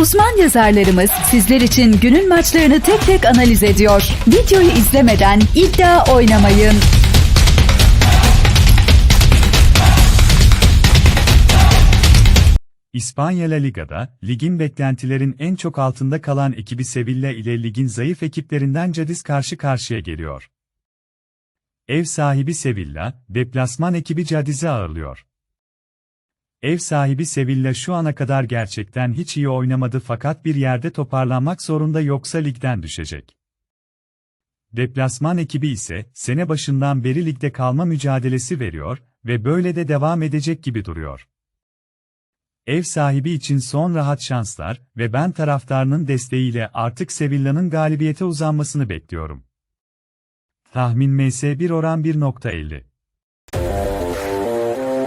Uzman yazarlarımız sizler için günün maçlarını tek tek analiz ediyor. Videoyu izlemeden iddia oynamayın. İspanya La Liga'da, ligin beklentilerin en çok altında kalan ekibi Sevilla ile ligin zayıf ekiplerinden Cadiz karşı karşıya geliyor. Ev sahibi Sevilla, deplasman ekibi Cadiz'i ağırlıyor. Ev sahibi Sevilla şu ana kadar gerçekten hiç iyi oynamadı fakat bir yerde toparlanmak zorunda yoksa ligden düşecek. Deplasman ekibi ise sene başından beri ligde kalma mücadelesi veriyor ve böyle de devam edecek gibi duruyor. Ev sahibi için son rahat şanslar ve ben taraftarının desteğiyle artık Sevilla'nın galibiyete uzanmasını bekliyorum. Tahmin MS1 oran 1.50